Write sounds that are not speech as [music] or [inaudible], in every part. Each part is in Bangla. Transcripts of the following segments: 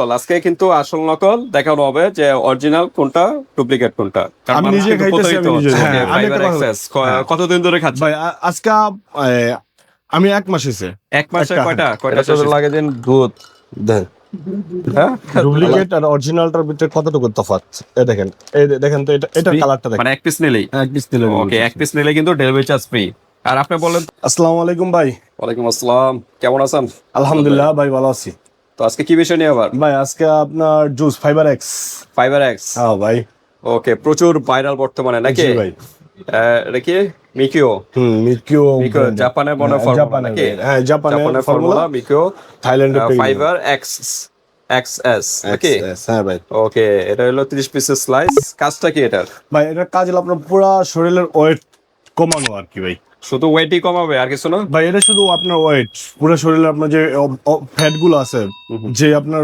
নকল। আজকে কিন্তু আসল নকল দেখানো হবে যে অরিজিনাল কোনটা ডুপ্লিকেট কোনটা। আমি নিজে খাইতেছি, আমি হ্যাঁ, হ্যাঁ। কতদিন ধরে খাচ্ছেন? ভাই আজকে আমি এক মাস হয়েছে এক মাসে কয়টা? কয়টা এটা লাগে যেন দুধ হ্যাঁ? ডুপ্লিকেট আর অরিজিনালটার ভিতরে কতটুকু তফাৎ? এই দেখেন এই দে- দেখেন তো এটা এটার কালারটা দেখেন। মানে এক পিস নিলেই? এক পিস দিলে ওকে এক পিস নিলে কিন্তু ডেলিভারি চার্জ ফ্রি আর আপনি বলেন? আসসালামু আলাইকুম ভাই। ওয়ালাইকুম আসসালাম। কেমন আছেন? আলহামদুলিল্লাহ ভাই ভালো আছি। তো আজকে কি বিষয় নিয়ে আবার? ভাই আজকে আপনার juice fibre X fibre X হ্যাঁ ভাই। ওকে প্রচুর ভাইরাল বর্তমানে নাকি? ভাই। এটা কি? মিকিও হুম মিকিও মিকিও জাপানের মনে ফর্মুলা নাকি? হ্যাঁ জাপানের ফর্মুলা মিকিও থাইল্যান্ডের ফাইবার এক্স এক্স এস নাকি? হ্যাঁ ভাই। ওকে এটা হলো 30 পিসের স্লাইস কাজটা কি এটার? ভাই এটার কাজ হলো আপনার পুরো শরীরের ওয়েট কমানো আর কি ভাই। শুধু ওয়েটই কমাবে আর কিছু না? ভাই এটা শুধু আপনার ওয়েট পুরো শরীরে আপনার যে ফ্যাটগুলো আছে যে আপনার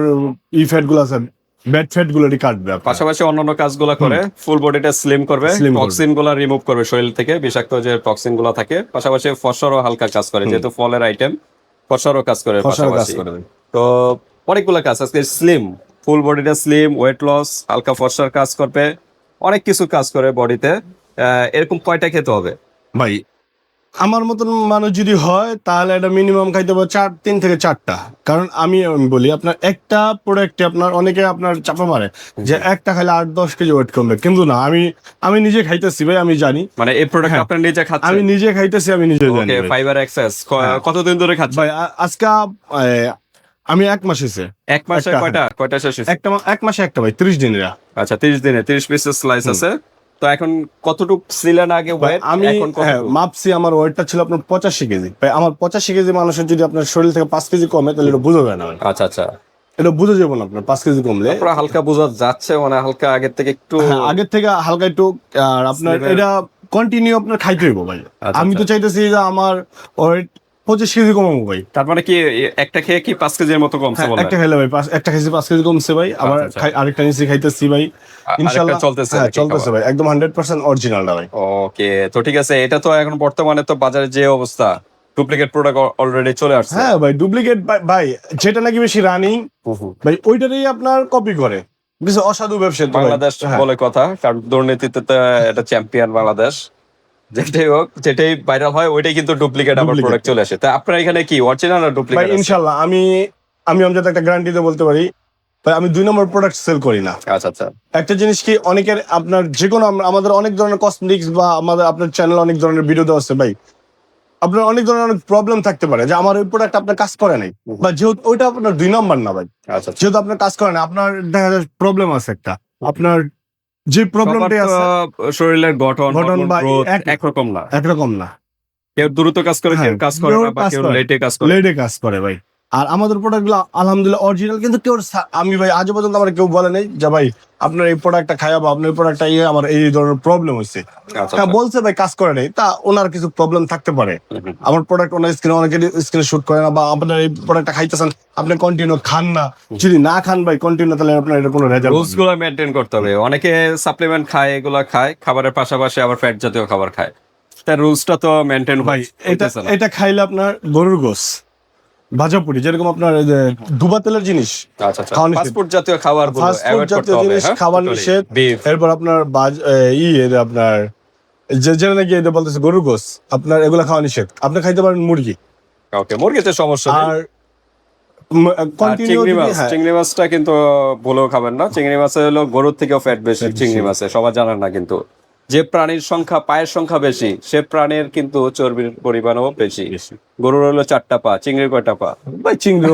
ই ফ্যাটগুলো আছে ব্যাড ফ্যাটগুলো কাটবে পাশাপাশি অন্যান্য কাজগুলো করে ফুল বডিটা স্লিম করবে টক্সিনগুলো রিমুভ করবে শরীর থেকে বিষাক্ত যে টক্সিনগুলো থাকে। পাশাপাশি ফসরও হালকা কাজ করে যেহেতু ফলের আইটেম ফসরও কাজ করে পাশাপাশি। তো অনেকগুলো কাজ আজকে স্লিম ফুল বডিটা স্লিম ওয়েট লস হালকা ফসর কাজ করবে অনেক কিছু কাজ করে বডিতে এরকম কয়টা খেতে হবে? ভাই আমার মতন মানুষ যদি হয় তাহলে এটা মিনিমাম খাইতে হবে চার তিন থেকে চারটা। কারণ আমি বলি আপনার একটা প্রোডাক্টে আপনার অনেকে আপনার চাপা মারে যে একটা খাইলে আট দশ কেজি ওয়েট কমবে। কিন্তু না আমি আমি নিজে খাইতেছি ভাই আমি জানি। মানে এই প্রোডাক্ট হ্যাঁ। আপনার নিজে আমি নিজে খাইতেছি আমি নিজে জানি ফাইবার এক্সেস হ্যাঁ। কতদিন ধরে খাচ্ছেন? ভাই আজকে আমি এক মাস হয়েছে এক মাসে একটা, কয়টা? কয়টা শেষ হয়েছে? একটা এক মাসে একটা ভাই ত্রিশ দিনের আচ্ছা তিরিশ দিনে তিরিশ পিসের স্লাইস আছে। তো এখন কতটুক ছিলেন আগে আমি হ্যাঁ? মাপছি আমার ওয়েটটা ছিল আপনার পঁচাশি কেজি। আমার পঁচাশি কেজি মানুষের যদি আপনার শরীর থেকে পাঁচ কেজি কমে তাহলে এটা বোঝা যায় না আচ্ছা আচ্ছা। এটা বুঝে যাব না আপনার পাঁচ কেজি কমলে। হালকা বোঝা যাচ্ছে মানে হালকা আগের থেকে একটু হ্যাঁ, আগের থেকে হালকা একটু আর আপনার এটা কন্টিনিউ আপনার খাইতে হইব ভাই। আচ্ছা, আমি তো আচ্ছা। চাইতেছি যে আমার ওয়েট পঁচিশ কেজি কমাবো ভাই। তার মানে কি একটা খেয়ে কি পাঁচ কেজির মতো কমছে হ্যাঁ, বলে একটা খাইলে ভাই একটা খাইছি পাঁচ কেজি কমছে ভাই। আবার আচ্ছা। আরেকটা নিচে খাইতেছি ভাই। ইনশাল্লাহ চলতেছে হ্যাঁ চলতেছে ভাই একদম হান্ড্রেড পার্সেন্ট অরিজিনালটা ভাই। ওকে তো ঠিক আছে এটা তো এখন বর্তমানে তো বাজারে যে অবস্থা ডুপ্লিকেট প্রোডাক্ট অলরেডি চলে আসছে। হ্যাঁ ভাই ডুপ্লিকেট ভাই যেটা নাকি বেশি রানিং ভাই ওইটারই আপনার কপি করে। কিছু অসাধু ব্যবসা। বাংলাদেশ হ্যাঁ। বলে কথা কারণ দুর্নীতিতে এটা চ্যাম্পিয়ন বাংলাদেশ। যেটাই হোক যেটাই ভাইরাল হয় ওইটাই কিন্তু ডুপ্লিকেট আবার। প্রোডাক্ট চলে আসে। তা আপনার এখানে কি অরিজিনাল না ডুপ্লিকেট ইনশাল্লাহ আমি আমি আমজাদ একটা গ্যারান্টি দিয়ে বলতে পারি আমি দুই নম্বর প্রোডাক্ট সেল করি না। আচ্ছা আচ্ছা। একটা জিনিস কি অনেকের আপনার যে কোনো আমাদের অনেক ধরনের কসমেটিক্স বা আমাদের আপনার চ্যানেল অনেক ধরনের ভিডিও দেওয়া আছে ভাই। আপনার অনেক ধরনের অনেক প্রবলেম থাকতে পারে যে আমার ওই প্রোডাক্ট আপনার কাজ করে নাই। বা যেহেতু ওইটা আপনার দুই নম্বর না ভাই। আচ্ছা আচ্ছা। যেহেতু আপনার কাজ করে না আপনার দেখা যায় প্রবলেম আছে একটা। আপনার যে প্রবলেমটা আছে শরীরের গঠন গঠন বা এক- একরকম না। একরকম না। কেউ দ্রুত কাজ করে কেউ হ্যাঁ, কাজ করে না বা কেউ। লেটে কাজ করে। লেটে কাজ করে ভাই। আর আমাদের প্রোডাক্টগুলো আলহামদুলিল্লাহ অরিজিনাল কিন্তু কেউ আমি ভাই আজও পর্যন্ত আমার কেউ বলে নাই যে ভাই আপনার এই প্রোডাক্টটা খাইয়া বা আপনার এই প্রোডাক্টটা ইয়ে আমার এই ধরনের প্রবলেম হয়েছে আচ্ছা, হ্যাঁ আচ্ছা। বলছে ভাই কাজ করে নাই। তা ওনার কিছু প্রবলেম থাকতে পারে। আমার প্রোডাক্ট ওনার স্ক্রিনে অনেকের স্ক্রিনে শুট করে না বা আপনার এই প্রোডাক্টটা খাইতেছেন আপনি কন্টিনিউ খান না। যদি না খান ভাই কন্টিনিউ তাহলে আপনার এটা কোনো রেজাল্ট রুলসগুলো মেনটেন করতে হবে। অনেকে সাপ্লিমেন্ট খায় এগুলা খায় খাবারের পাশাপাশি আবার ফ্যাট জাতীয় খাবার খায়। তার রুলসটা তো মেনটেন ভাই এটা এটা খাইলে আপনার গরুর গোস। ভাজাপুরি যেরকম আপনার ডুবা তেলের জিনিস আচ্ছা আচ্ছা। ফাস্টফুড জাতীয় খাবারগুলো ফাস্ট ফুড অ্যাভয়েড করতে জাতীয় জিনিস হ্যাঁ? খাবার নিষেধ। এরপর আপনার বাজ এ, ই এর আপনার যে যেটা নাকি এটা বলতেছে গরুর গোস আপনার এগুলা খাওয়া নিষেধ। আপনি খাইতে পারেন মুরগি। ওকে মুরগিতে সমস্যা আর চিংড়ি মাছ চিংড়ি মাছটা কিন্তু ভুলেও খাবেন না। চিংড়ি মাছে হলো গরুর থেকেও ফ্যাট বেশি। চিংড়ি মাছে সবার জানেন না কিন্তু। যে প্রাণীর সংখ্যা পায়ের সংখ্যা বেশি সে প্রাণীর কিন্তু চর্বির পরিমাণও বেশি। গরুর হলো চারটা পা চিংড়ির কয়টা পা? ভাই চিংড়ি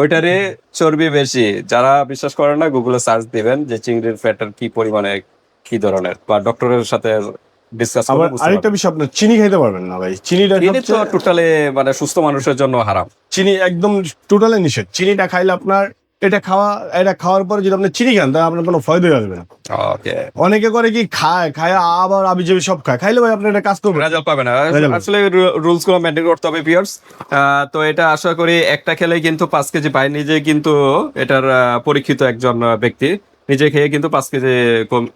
ওইটারে চর্বি বেশি। যারা বিশ্বাস করেন না গুগলে সার্চ দিবেন যে চিংড়ির ফ্যাটের কি পরিমাণে কি ধরনের। বা ডক্টরের সাথে ডিসকাস আবার আরেকটা বিষয় আপনার চিনি খাইতে পারবেন না ভাই। চিনিটা চিনি তো টোটালি মানে সুস্থ মানুষের জন্য হারাম। চিনি একদম টোটালি নিষেধ। চিনিটা খাইলে আপনার এটা খাওয়া এটা খাওয়ার পরে যদি আপনি চিনি খান তাহলে আপনার কোনো ফায়দা আসবে না। অনেকে করে কি খায় খায় আবার আবি যাবি সব খায়। খাইলে ভাই আপনি এটা কাজ করবেন। রেজাল্ট পাবে না। আসলে রুলসগুলো মেনটেন করতে হবে পিয়ার্স তো এটা আশা করি একটা খেলে কিন্তু পাঁচ কেজি পায়। নিজে কিন্তু এটার পরীক্ষিত একজন ব্যক্তি। নিজে খেয়ে কিন্তু পাঁচ কেজি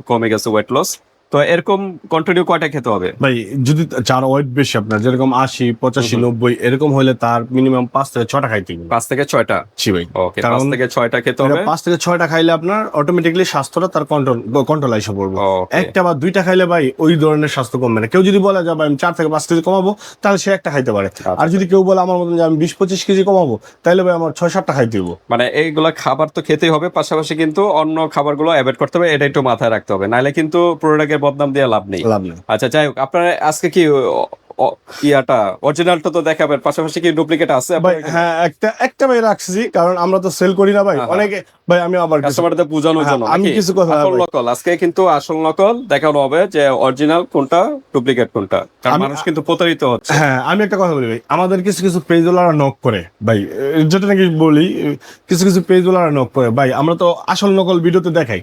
কমে গেছে ওয়েট লস তো এরকম কন্টিনিউ কয়টা খেতে হবে? ভাই যদি চার ওয়েট বেশি আপনার যেরকম আশি পঁচাশি নব্বই এরকম হলে তার মিনিমাম পাঁচ থেকে ছটা খাইতে হবে। পাঁচ থেকে ছয়টা? জি ভাই। ওকে পাঁচ থেকে ছয়টা খেতে হবে। পাঁচ থেকে ছয়টা খাইলে আপনার অটোমেটিকলি স্বাস্থ্যটা তার কন্ট্রোল কন্ট্রোল এসে পড়বে। একটা বা দুইটা খাইলে ভাই ওই ধরনের স্বাস্থ্য কমবে না। কেউ যদি বলে যে আমি চার থেকে পাঁচ কেজি কমাবো তাহলে সে একটা খাইতে পারে। আচ্ছা। আর যদি কেউ বলে আমার মতন যে আমি বিশ পঁচিশ কেজি কমাবো তাহলে ভাই আমার ছয় সাতটা খাইতে হইব। মানে এইগুলা খাবার তো খেতেই হবে পাশাপাশি কিন্তু অন্য খাবারগুলো অ্যাভয়েড করতে হবে এটা একটু মাথায় রাখতে হবে। নাহলে কিন্তু প্রোডাক্টের বদনাম দিয়ে লাভ নেই। লাভ নেই। আচ্ছা যাই হোক আপনারা আজকে কি ইয়াটা অরিজিনালটা তো দেখাবেন পাশাপাশি কি ডুপ্লিকেট আছে? ভাই হ্যাঁ একটা একটা ভাই রাখছি কারণ আমরা তো সেল করি না ভাই। হ্যাঁ, অনেকে ভাই আমি আবার কাস্টমারদের বোঝানোর হ্যাঁ, জন্য আমি কিছু কথা আসল নকল আজকে কিন্তু আসল নকল দেখানো হবে যে অরিজিনাল কোনটা ডুপ্লিকেট কোনটা। কারণ মানুষ কিন্তু প্রতারিত হচ্ছে। হ্যাঁ আমি একটা কথা বলি ভাই আমাদের কিছু কিছু পেজওয়ালারা নক করে ভাই যেটা নাকি বলি কিছু কিছু পেজওয়ালারা নক করে। ভাই আমরা তো আসল নকল ভিডিওতে দেখাই।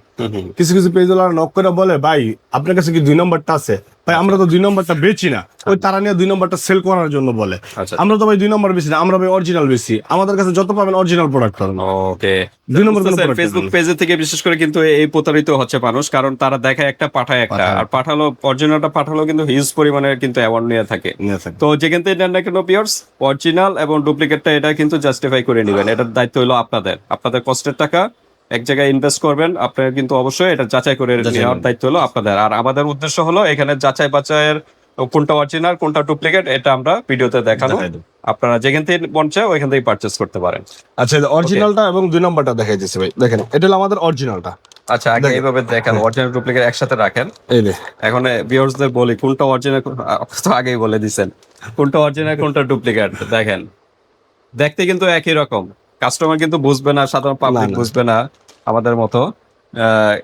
কিছু কিছু পেজওয়ালারা নক করে বলে ভাই আপনার কাছে কি দুই নম্বরটা আছে? ভাই আমরা তো দুই নম্বরটা বেচি না। ওই তারা নিয়ে দুই নম্বরটা সেল করার জন্য বলে। আচ্ছা। আমরা তো ভাই দুই নম্বর বেশি না আমরা ভাই অরিজিনাল বেশি আমাদের কাছে যত পাবেন অরিজিনাল প্রোডাক্ট পাবেন। ওকে দুই নম্বর ফেসবুক পেজে থেকে বিশেষ করে কিন্তু এই প্রতারিত হচ্ছে মানুষ কারণ তারা দেখায় একটা পাঠায় একটা। আর পাঠালো অরিজিনালটা পাঠালো কিন্তু হিউজ পরিমাণে কিন্তু অ্যাওয়ার্ড নিয়ে থাকে। নিয়ে থাকে। তো যেখান থেকে নেন না কেন পিওর্স অরিজিনাল এবং ডুপ্লিকেটটা এটা কিন্তু জাস্টিফাই করে নেবেন। এটার দায়িত্ব হলো আপনাদের। আপনাদের কষ্টের টাকা এক জায়গায় ইনভেস্ট করবেন আপনার কিন্তু অবশ্যই এটা যাচাই করে নেওয়ার দায়িত্ব হলো আপনাদের। আর আমাদের উদ্দেশ্য হলো এখানে যাচাই বাছাইয়ের কোনটা অরিজিনাল কোনটা ডুপ্লিকেট এটা আমরা ভিডিওতে দেখানো দেখাই আপনারা যেখান থেকে মন চায় ওইখান থেকে পারচেস করতে পারেন। আচ্ছা অরিজিনালটা এবং দুই নম্বরটা দেখাই দিচ্ছি ভাই। দেখেন এটা হলো আমাদের অরিজিনালটা আচ্ছা আগে এইভাবে দেখেন অরিজিনাল ডুপ্লিকেট একসাথে রাখেন। এখন ভিউয়ার্সদের বলি কোনটা অরিজিনাল তো আগেই বলে দিছেন। কোনটা অরিজিনাল কোনটা ডুপ্লিকেট দেখেন। দেখতে কিন্তু একই রকম। কাস্টমার কিন্তু বুঝবে না সাধারণ পাবলিক। বুঝবে না আমাদের মতো।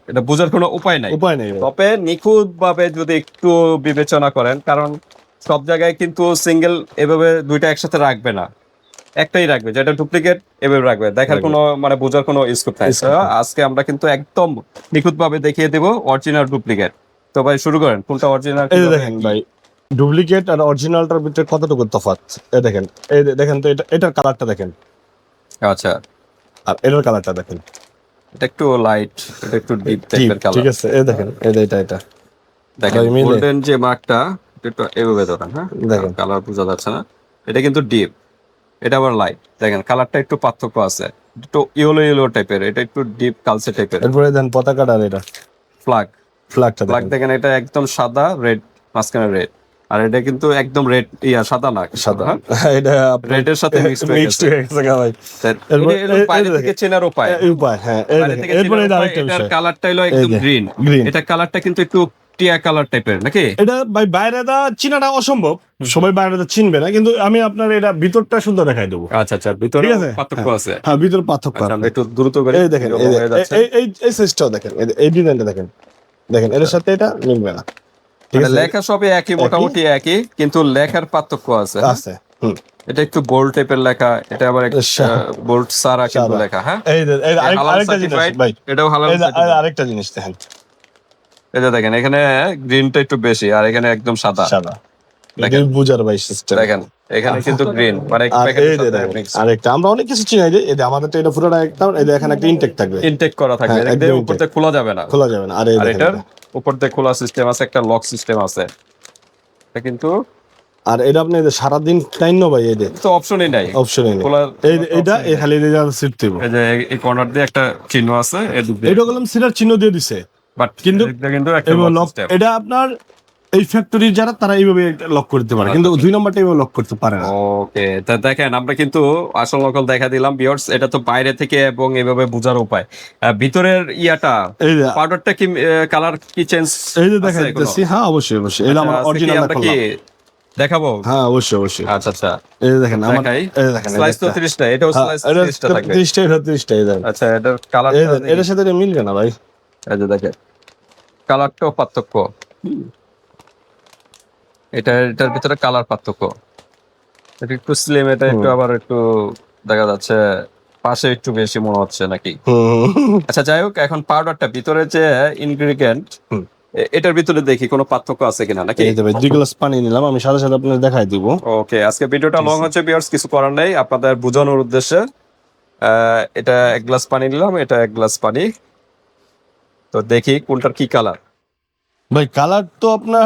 এটা বোঝার কোনো উপায় নাই। উপায় নেই। তবে নিখুঁত ভাবে যদি একটু বিবেচনা করেন কারণ সব জায়গায় কিন্তু সিঙ্গেল এভাবে দুইটা একসাথে রাখবে না। একটাই রাখবে যেটা ডুপ্লিকেট এভাবে রাখবে। দেখার কোনো মানে বোঝার কোনো স্কোপ নাই। আজকে আমরা কিন্তু একদম নিখুঁত ভাবে দেখিয়ে দেবো অরিজিনাল ডুপ্লিকেট তো ভাই শুরু করেন কোনটা অরিজিনাল এই দেখেন ভাই ডুপ্লিকেট আর অরিজিনালটার ভিতরে কতটুকু তফাৎ? এই দেখেন এই দেখেন তো এটা এটার কালারটা দেখেন। আচ্ছা। আর এটার কালারটা দেখেন। এটা একটু লাইট এটা একটু ডিপ টাইপের ঠিক আছে এই দেখেন এই এটা এটা। দেখেন গোল্ডেন যে মার্কটা একটু এভাবে ধরেন হ্যাঁ? দেখেন। কালার বোঝা যাচ্ছে না। এটা কিন্তু ডিপ এটা আবার লাইট দেখেন কালারটা একটু পার্থক্য আছে। একটু ইয়েলো ইয়েলো টাইপের এটা একটু ডিপ কালচে টাইপের এরপরে দেন পতাকাটা এটা। ফ্ল্যাগ ফ্ল্যাগটা ফ্ল্যাগ দেখেন। এটা একদম সাদা রেড মাঝখানে রেড আর এটা কিন্তু একদম রেড ইয়া সাদা না সাদা। [laughs] এটা রেড এর সাথে মিক্সড হয়ে গেছে। হয়ে ভাই। এটা- এটা বাইরে থেকে চেনার উপায়। উপায় হ্যাঁ এরপরে এটা আরেকটা বিষয়। কালারটা হলো একদম গ্রিন এটা কালারটা কিন্তু একটু টিয়া কালার টাইপের নাকি? এটা ভাই বাইরে দা চিনাটা অসম্ভব। সবাই বাইরে দা চিনবে না কিন্তু আমি আপনার এটা ভিতরটা সুন্দর দেখাই দেবো। আচ্ছা আচ্ছা ভিতরে পার্থক্য আছে। হ্যাঁ ভিতর পার্থক্য আচ্ছা আছে। একটু দ্রুত করে এই দেখেন এই হয়ে এই এই সাইজটাও দেখেন এই ডিজাইনটা দেখেন। দেখেন এর সাথে এটা মিলবে না। লেখা সবই একই মোটামুটি একই কিন্তু লেখার পার্থক্য আছে আছে। এটা একটু বোল্ড টাইপের লেখা এটা আবার বোল্ড সারা কিন্তু লেখা হ্যাঁ? আরেকটা জিনিস ভাই। এটাও হালাল। আরেকটা জিনিস দেখেন। যে দেখেন এখানে গ্রিনটা একটু বেশি আর এখানে একদম সাদা। সাদা। দেখেন। এটা বুঝার ভাই সিস্টেম দেখেন এখানে কিন্তু গ্রিন মানে আরেকটা আমরা অনেক কিছু চিনাই যে আমাদের তো এটা পুরোটা যে এখানে একটা ইনটেক থাকবে। ইনটেক করা থাকবে হ্যাঁ, এদিক একদম উপর খোলা যাবে না। খোলা যাবে না। আর এটা। উপর দিয়ে খোলা সিস্টেম আছে একটা লক সিস্টেম আছে। এটা কিন্তু আর এটা আপনি এই যে সারাদিন টাইম না ভাই এদের তো অপশনই নাই। অপশনই নাই। খোলা এই এটা এই খালি দিয়ে যা সিট দিব। এই যে এই কর্নার দিয়ে একটা চিহ্ন আছে এটা গেলাম সিটার চিহ্ন দিয়ে দিছে। বাট কিন্তু- কিন্তু কিন্তু একটা লক এটা আপনার এই ফ্যাক্টরির যারা তারা এইভাবে লক করতে পারে। কিন্তু দুই নম্বরটা এইভাবে লক করতে পারে না। ওকে তা দেখেন আমরা কিন্তু আসল নকল দেখা দিলাম। বিয়ার্স এটা তো বাইরে থেকে এবং এভাবে বোঝার উপায়। ভিতরের ইয়াটা পাউডারটা কি কালার কি চেঞ্জ এই যে দেখা যাচ্ছে হ্যাঁ অবশ্যই অবশ্যই। এটা আমার অরিজিনাল আচ্ছা, কি দেখাবো? হ্যাঁ অবশ্যই অবশ্যই। আচ্ছা আচ্ছা। এই দেখেন আমার এই দেখেন স্লাইস তো দেখেন। 30টা এটাও হ্যাঁ, স্লাইস এটা 30টা থাকবে। 30টা এটা 30টা এই দেখেন আচ্ছা এটার কালার এটার সাথে এটা মিলবে না ভাই। এই যে দেখেন কালারটাও পার্থক্য। এটা এটার ভিতরে কালার পার্থক্য। এটা একটু স্লিম এটা একটু আবার একটু দেখা যাচ্ছে পাশে একটু বেশি মনে হচ্ছে নাকি? আচ্ছা যাই হোক এখন পাউডারটা ভিতরে যে ইনগ্রিডিয়েন্ট এটার ভিতরে দেখি কোনো পার্থক্য আছে কিনা নাকি? এই ভাই দুই গ্লাস পানি নিলাম আমি সাথে সাথে আপনাদের দেখাই দিব। ওকে আজকে ভিডিওটা লং হচ্ছে বিয়ার্স কিছু করার নেই। আপনাদের বোঝানোর উদ্দেশ্যে আহ, এটা এক গ্লাস পানি নিলাম এটা এক গ্লাস পানি। তো দেখি কোনটার কি কালার ভাই কালার তো আপনার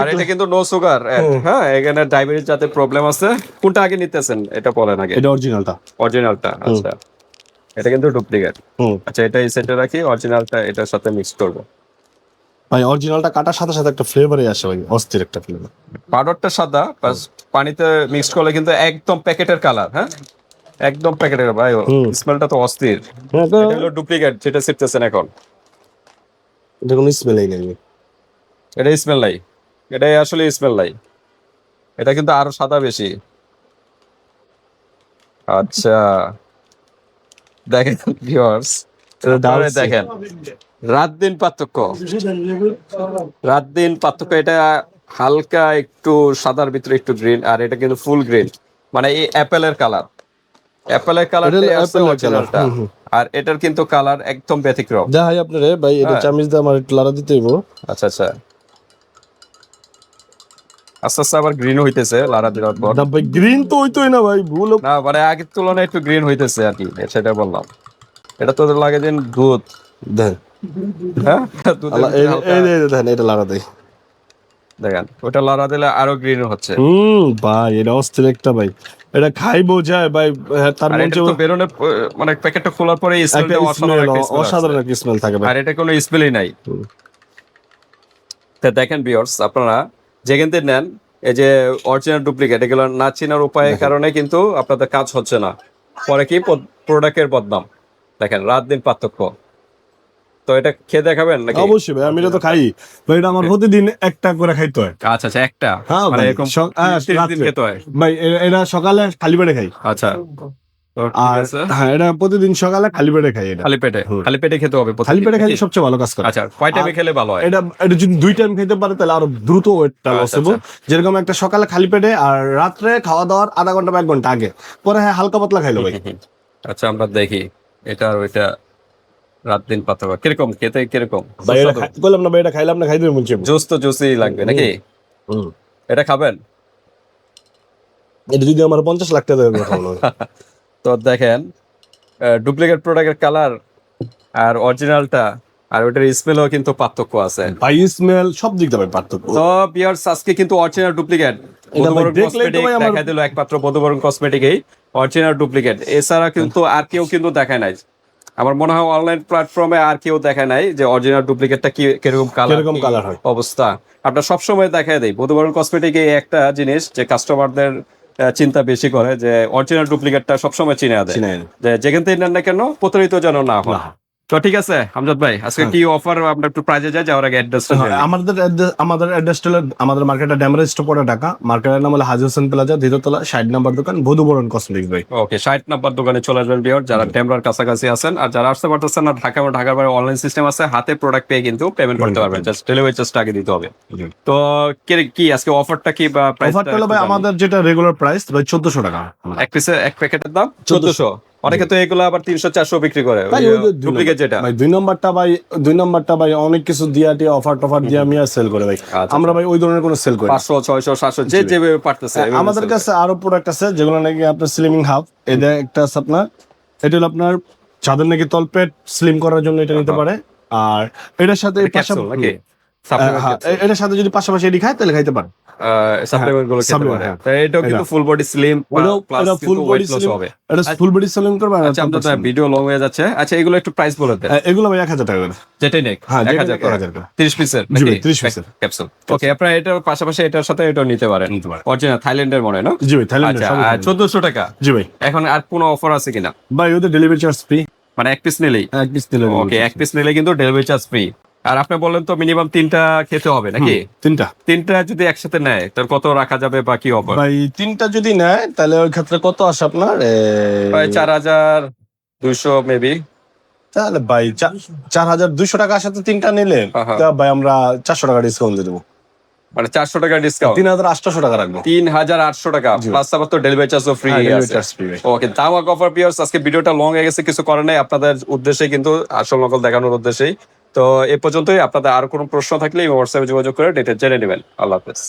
আর এটা কিন্তু নো সুগার হ্যাঁ এখানে ডায়াবেটিস যাতে প্রবলেম আছে। কোনটা আগে নিতেছেন? এটা বলেন আগে। এটা অরিজিনালটা অরিজিনালটা আচ্ছা। এটা কিন্তু ডুপ্লিকেট আচ্ছা এটা এই সেটে রাখি অরিজিনালটা এটার সাথে মিক্স করব। ভাই অরিজিনালটা কাটার সাথে সাথে একটা ফ্লেভারই আসে ভাই অস্থির একটা ফ্লেভার পাউডারটা সাদা বাস পানিতে মিক্স করলে কিন্তু একদম প্যাকেটের কালার হ্যাঁ? একদম প্যাকেটের ভাই স্মেলটা তো অস্থির। এটা হলো ডুপ্লিকেট যেটা শিখতেছেন এখন। এটা কোনো স্মেলই নেই। এটা স্মেল নাই এটাই আসলে স্মেল নাই এটা কিন্তু আরও সাদা বেশি। আচ্ছা। দেখেন ভিউয়ার্স দেখেন। রাত দিন পার্থক্য। রাত দিন পার্থক্য এটা হালকা একটু সাদার ভিতরে একটু গ্রিন আর এটা কিন্তু ফুল গ্রিন মানে এই অ্যাপেলের কালার অ্যাপেলের কালার। আর এটার কিন্তু কালার একদম ব্যতিক্রম। যা হাই আপনারে ভাই এটা হ্যাঁ। চামিচ দিয়ে আমার একটু লাড়া দিতে হইব। আচ্ছা আচ্ছা। আস্তে আস্তে আবার গ্রিন হইতেছে লারা পর না ভাই গ্রিন তো হইতোই না ভাই ভুল না মানে আগের তুলনায় একটু গ্রিন হইতেছে আর কি সেটা বললাম। এটা তো লাগে যেন দুধ। দেন। হ্যাঁ? দেন এটা লাড়া দেই। দেখেন ওটা লারা দিলে আরও গ্রিন হচ্ছে। হুম ভাই এটা অস্থির একটা ভাই। এটা খাইবো যায় ভাই হ্যাঁ, তার তো বেরোনে মানে প্যাকেটটা খোলার পরে স্মেলটা অসাধারণ একটা স্মেল থাকে আর এটা কোনো স্মেলই নাই। তা দেখেন বিয়ার্স আপনারা যেখান থেকে নেন এই যে অরিজিনাল ডুপ্লিকেট এগুলো না চেনার উপায়ের কারণে কিন্তু আপনাদের কাজ হচ্ছে না। পরে কি প্রোডাক্টের বদনাম? দেখেন রাত দিন পার্থক্য। তো এটা খেয়ে দেখাবেন নাকি? অবশ্যই ভাই আমি এটা তো খাই। ভাই এটা আমার প্রতিদিন একটা করে খাইতে হয়। আচ্ছা আচ্ছা একটা? হ্যাঁ মানে ভাই, এরকম হ্যাঁ, দিন খেতে হয়? ভাই এটা সকালে খালি পেটে খাই। আচ্ছা। তো আর হ্যাঁ এটা প্রতিদিন সকালে খালি পেটে খাই এটা। খালি পেটে খালি পেটে খেতে হবে খালি পেটে খাইলে সবচেয়ে ভালো কাজ করে। আচ্ছা কয় টাইমে খেলে ভালো হয়? এটা এটা যদি দুই টাইম খেতে পারে তাহলে আরও দ্রুত ওয়েটটা লস হব যেরকম একটা সকালে খালি পেটে আর রাত্রে খাওয়া দাওয়ার আধা ঘণ্টা বা এক ঘণ্টা আগে। পরে হ্যাঁ হালকা পাতলা খাইলো ভাই আচ্ছা আমরা দেখি। এটা আর ওইটা রাত দিন পার্থক্য কীরকম? খেতে কীরকম? খাই- বললাম না ভাই এটা খাইলাম না খাইতে মন চাইব। জুস তো জুসই লাগবে নাকি। এটা খাবেন? এটা যদি আমার পঞ্চাশ লাখ টাকা দেবে। [laughs] তো দেখেন ডুপ্লিকেট প্রোডাক্টের কালার আর অরিজিনালটা আর ওটার স্মেলও কিন্তু পার্থক্য আছে। ভাই স্মেল সব দিক দিয়ে পার্থক্য। তো বিয়ার্স আজকে কিন্তু অরিজিনাল ডুপ্লিকেট দেখা দিল একমাত্র বধুবরণ কসমেটিকেই অরিজিনাল ডুপ্লিকেট এছাড়া কিন্তু আর কেউ কিন্তু দেখায় নাই। আমার মনে হয় অনলাইন প্ল্যাটফর্মে আর কেউ দেখায় নাই যে অরিজিনাল ডুপ্লিকেটটা কি কীরকম কালার কীরকম colour হয়। অবস্থা। আপনার সবসময় দেখায় দেয় বধুবরণ কসমেটিক এই একটা জিনিস যে কাস্টমারদের চিন্তা বেশি করে যে অরিজিনাল ডুপ্লিকেটটা সবসময় চিনে দেয় যে যেখান থেকে নেন না কেন প্রতারিত যেন না হয়। তো ঠিক আছে আমজাদ ভাই আজকে কি অফার আমরা একটু প্রাইজে যাই যাওয়ার আগে অ্যাড্রেসটা হ্যাঁ, আমাদের address- আমাদের অ্যাড্রেস হলো আমাদের মার্কেটে ড্যামরেজ স্টোপরে ঢাকা। মার্কেটের নাম হলো হাজি হোসেন প্লাজা দ্বিতীয়তলা ষাট নাম্বার দোকান বধুবরণ কসমেটিক্স ভাই। ওকে ষাট নাম্বার দোকানে চলে আসবেন বিয়ার যারা টেমরার কাছাকাছি আছেন আর যারা আসতে পারতেছেন না ঢাকা বা ঢাকার বাইরে অনলাইন সিস্টেম আছে হাতে প্রোডাক্ট পেয়ে কিন্তু পেমেন্ট করতে পারবেন। জাস্ট ডেলিভারি চার্জটা আগে দিতে হবে। তো কি- আজকে অফারটা কি বা প্রাইস অফারটা হলো ভাই আমাদের যেটা রেগুলার প্রাইস ভাই চোদ্দশো টাকা। এক পিসে এক প্যাকেটের দাম? চোদ্দশো? অনেকে তো এগুলো আবার তিনশো চারশো বিক্রি করে। ডুপ্লিকেট যেটা। ভাই দুই নম্বরটা ভাই দুই নম্বরটা ভাই অনেক কিছু দিয়া টিয়া অফার টফার দিয়ে আমি সেল করে ভাই। আচ্ছা, আমরা ভাই ওই ধরনের কোনো সেল করি পাঁচশো ছয়শো সাতশো যে যেভাবে পারতেছে হ্যাঁ, আমাদের কাছে আরও প্রোডাক্ট আছে যেগুলো নাকি আপনার স্লিমিং হাফ এটা একটা আছে আপনার এটা হলো আপনার যাদের নাকি তলপেট স্লিম করার জন্য এটা নিতে পারে। আর এটার সাথে হ্যাঁ, capsule। এটার সাথে যদি পাশাপাশি এটি খায় তাহলে খাইতে পারে। সাপ্লিমেন্টগুলো খেতে পারে। এটাও কিন্তু full body slim plus full body slim হবে। এটা ফুল বডি স্লিম করবে আচ্ছা আমরা ভিডিও লং হয়ে যাচ্ছে। আচ্ছা এগুলো একটু প্রাইস বলে দেন। হ্যাঁ, এগুলো ভাই এক হাজার টাকা করে। যেটাই নেক। হ্যাঁ, যেটা হাজার নেক করে 1000 করে। তিরিশ পিসের জি 30 piece ক্যাপসুল ওকে আপনারা এটার পাশাপাশি এটার সাথে এটাও নিতে পারেন। অরিজিনাল থাইল্যান্ডের মনে না জি ভাই থাইল্যান্ডের টাকা? জি ভাই। এখন আর কোনো অফার আছে কিনা? ভাই ওদের ডেলিভারি চার্জ ফ্রি মানে এক পিস নিলেই? এক পিস দিলে ওকে এক পিস নিলে কিন্তু ডেলিভারি চার্জ ফ্রি আর আপনি বললেন তো মিনিমাম তিনটা খেতে হবে নাকি? তিনটা। তিনটা যদি একসাথে নেয় তার কত রাখা যাবে বা কি অফার? ভাই তিনটা যদি নেয় তাহলে ওই ক্ষেত্রে কত আসে আপনার? প্রায় চার হাজার দুইশো মেবি তাহলে ভাই চার হাজার দুইশো টাকার সাথে তিনটা নিলে। ভাই আমরা চারশো টাকা ডিসকাউন্ট দিয়ে দেবো। মানে চারশো টাকা ডিসকাউন্ট তিন হাজার আটশো টাকা রাখব। তিন হাজার আটশো টাকা প্লাস আবার তো ডেলিভারি চার্জও ফ্রি। ওকে দামাক অফার পিয়ার্স আজকে ভিডিওটা লং হয়ে গেছে কিছু করে নাই। আপনাদের উদ্দেশ্যে কিন্তু আসল নকল দেখানোর উদ্দেশ্যেই। তো এ পর্যন্তই। আপনাদের আর কোনো প্রশ্ন থাকলে হোয়াটসঅ্যাপে যোগাযোগ করে ডেটে জেনে নেবেন। আল্লাহ হাফেজ।